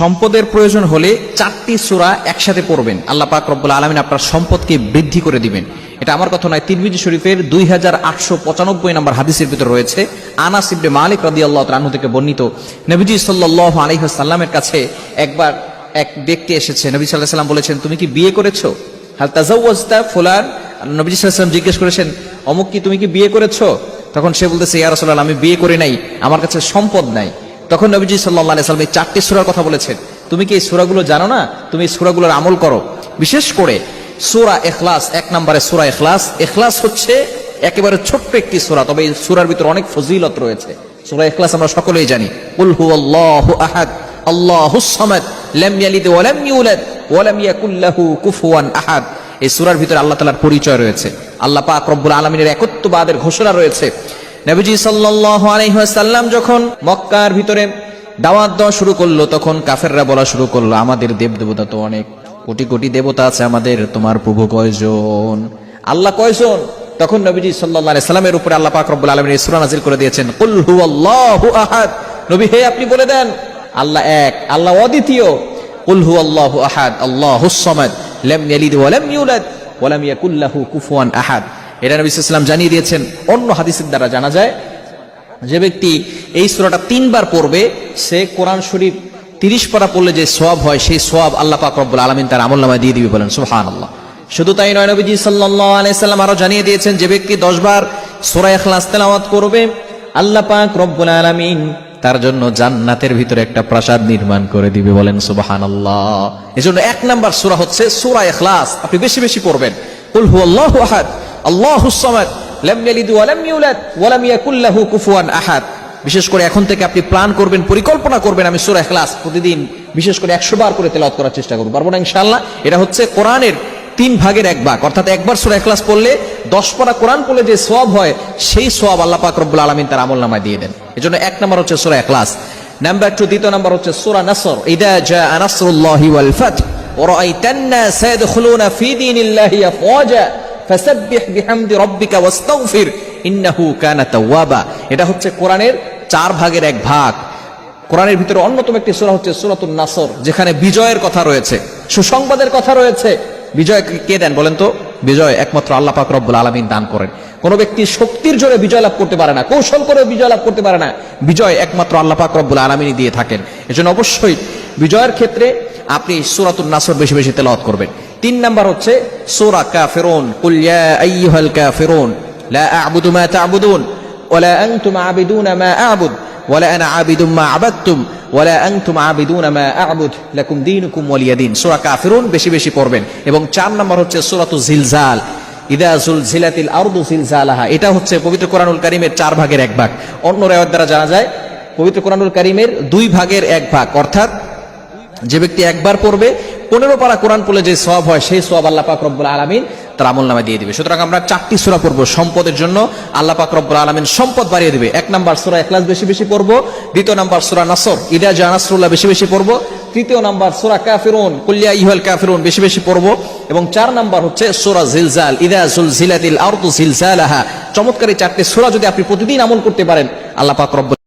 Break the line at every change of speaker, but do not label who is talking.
সম্পদের প্রয়োজন হলে চারটি সূরা একসাথে পড়বেন। আল্লাহ পাক রব্বুল আলমিন আপনার সম্পদকে বৃদ্ধি করে দিবেন। এটা আমার কথা নয়, তিরমিজি শরীফের দুই হাজার আটশো পঁচানব্বই নম্বর হাদিসের ভিতর রয়েছে। আনাস ইবনে মালিক রাদি আল্লাহ তালু থেকে বর্ণিত। নবীজি সাল্লাহ আলহিহাসাল্লামের কাছে একবার এক ব্যক্তি এসেছে। নবী সাল্লাহ সাল্লাম বলেছেন, তুমি কি বিয়ে করেছ? হাল তাজাউজতা ফুলান? নবীজি সাল্লাম জিজ্ঞেস করেছেন, অমুক কি তুমি কি বিয়ে করেছ? তখন সে বলতেছে, ইয়া রাসূলুল্লাহ, আমি বিয়ে করি নাই, আমার কাছে সম্পদ নাই। তখন নবীজি সাল্লাহ সাল্লাম এই চারটি সুরার কথা বলেছেন। তুমি কি এই সুরাগুলো জানো না? তুমি এই সুরাগুলোর আমল করো। বিশেষ করে সুরা এখলাস এক নম্বরে সুরা এখলাস এখলাস হচ্ছে একেবারে ছোট্ট একটি সুরা, তবে এই সুরার ভিতর অনেক ফজিলত রয়েছে। সুরা এখলাস আমরা সকলেই জানি। হু আল্লাহু আহাদ, আল্লাহুস সামাদ, লাম ইয়ালিদ ওয়া ইউলাদ, ওয়া লাম কুফুয়ান আহাদ। এই সুরার ভিতরে আল্লাহ পরিচয় রয়েছে। আল্লাহ পাক রব্বুল আলামিনের একত্ববাদের ঘোষণা রয়েছে নবীজি সাল্লাল্লাহু আলাইহি ওয়াসাল্লাম যখন মক্কার ভিতরে দাওয়াত দেওয়া শুরু করল, তখন কাফেররা বলা শুরু করল, আমাদের দেব দেবতা তো অনেক, কোটি কোটি দেবতা আছে আমাদের, তোমার প্রভু কয়জন? আল্লাহ কয়জন? তখন নবীজি আলাইহি সাল্লামের উপরে আল্লাহ পাক রব্বুল আলামিন এই সূরা নাযিল করে দিয়েছেন, কুল হুয়াল্লাহু আহাদ। নবী, হে আপনি বলে দেন। আল্লাহ এক, আল্লাহ অদ্বিতীয়, কুল হুয়াল্লাহু আহাদ, আল্লাহুস সামাদ, লাম ইয়ালিদ ওয়া ইউলাদ, ওয়া ইয়াকুল লাহু কুফুয়ান আহাদ। এটা নবী সাল্লাম জানিয়ে দিয়েছেন। অন্য হাদিসের দ্বারা জানা যায় যে ব্যক্তি এই সূরাটা তিনবার পড়বে, সে কোরআন শরীফ তিরিশ পারা পড়লে যে সোয়াব হয়, সেই সোয়াব আল্লাহ পাক রব্বুল আলমিন তার আমল নামায় দিয়ে দিবে বলেন সুহান আল্লাহ শুধু তাই নয়, নবীজি সাল্লাল্লাহু আলাইহি সাল্লাম আরও জানিয়ে দিয়েছেন যে ব্যক্তি দশবার সোরা ইখলাস তেলাওয়াত করবে, আল্লাহ পাক রব্বুল আলামিন তার জন্য জান্নাতের ভিতরে একটা প্রাসাদ নির্মাণ করে দিবে বলেন, সুবহানাল্লাহ। এজন্য এক নাম্বার সূরা হচ্ছে সূরা ইখলাস। আপনি বেশি বেশি পড়বেন। কুল হুয়াল্লাহু আহাদ। বিশেষ করে এখন থেকে আপনি প্ল্যান করবেন, পরিকল্পনা করবেন, আমি সুরা এখলাস প্রতিদিন বিশেষ করে একশো বার করে তেলাত করার চেষ্টা করব। পারব না ইনশাল্লাহ এটা হচ্ছে কোরআনের তিন ভাগের এক ভাগ। অর্থাৎ একবার সুরা এখলাস পড়লে দশ পড়া কোরআন পড়লে যে সব হয়, সেই সব আল্লাহ পাক রব্বুল আলমিন তার আমল নামায় দিয়ে দেন। এজন্য এক নম্বর হচ্ছে সুরা এখলাস নাম্বার টু দ্বিতীয় নাম্বার হচ্ছে সুরা নাসর। ইদা জা আনাসরুল্লাহি ওয়াল ফাতহ। ওয়া রাআইতান নাস ফি দীনিল্লাহি আফওয়াজা। এটা হচ্ছে কোরআনের চার ভাগের এক ভাগ। কোরআনের ভিতরে অন্যতম একটি সুরা হচ্ছে সূরাতুন নাসর, যেখানে বিজয়ের কথা রয়েছে। সুসংবাদের কথা রয়েছে। বিজয় কে দেন বলেন তো? বিজয় একমাত্র আল্লাহ পাক রব্বুল আলামিন দান করেন। কোনো ব্যক্তি শক্তির জোরে বিজয় লাভ করতে পারে না, কৌশল করে বিজয় লাভ করতে পারে না। বিজয় একমাত্র আল্লাহ পাক রব্বুল আলামিনই দিয়ে থাকেন। এজন্য অবশ্যই বিজয়ের ক্ষেত্রে আপনি সুরাতুন নাসর বেশি বেশি তেলওয়াত করবেন। তিন নাম্বার হচ্ছে সূরা কাফিরুন, কুল ইয়া আইয়ুহাল কাফিরুন, লা আ'বুদু মা তা'বুদুন ওয়ালা আনতুম আবিদুন মা আ'বুদ ওয়ালা আনা আবিদুম মা আবাদতুম ওয়ালা আনতুম আবিদুন মা আ'বুদ, লাকুম দীনুকুম ওয়ালিয়া দীন। বেশি বেশি পড়বেন। এবং চার নাম্বার হচ্ছে সূরাতু জিলজাল, ইদা জুলজিলাতিল আরদু জিলজালাহা এটা হচ্ছে পবিত্র কোরআনুল কারীমের চার ভাগের এক ভাগ। অন্য রায়ত দ্বারা জানা যায়, পবিত্র কোরআনুল কারীমের দুই ভাগের এক ভাগ, অর্থাৎ যে ব্যক্তি একবার পড়বে পনেরো পারা কোরআন পড়লে যে সব হয়, সেই সব আল্লাহ পাক রব্বুল আলমিন তার আমল নামে দিয়ে দিবে। সুতরাং আমরা চারটি সুরা পড়ব সম্পদের জন্য। আল্লাহ পাক রব্বুল আলমিন সম্পদ বাড়িয়ে দিবে। এক নাম্বার সুরা এখলাস বেশি বেশি পড়ব। দ্বিতীয় নাম্বার সুরা নাসর, ইদা জানাসরুল্লাহ বেশি বেশি পড়ব। তৃতীয় নাম্বার সুরা কাফিরুন কুল্লিয়া ইহল কাফিরুন বেশি বেশি পড়ব। এবং চার নাম্বার হচ্ছে সুরা জিলজাল, ইদা জুল জিলাতিল আরদু জিলজালাহা। চমৎকারী চারটি সুরা যদি আপনি প্রতিদিন আমল করতে পারেন, আল্লাহ পাক রব্বুল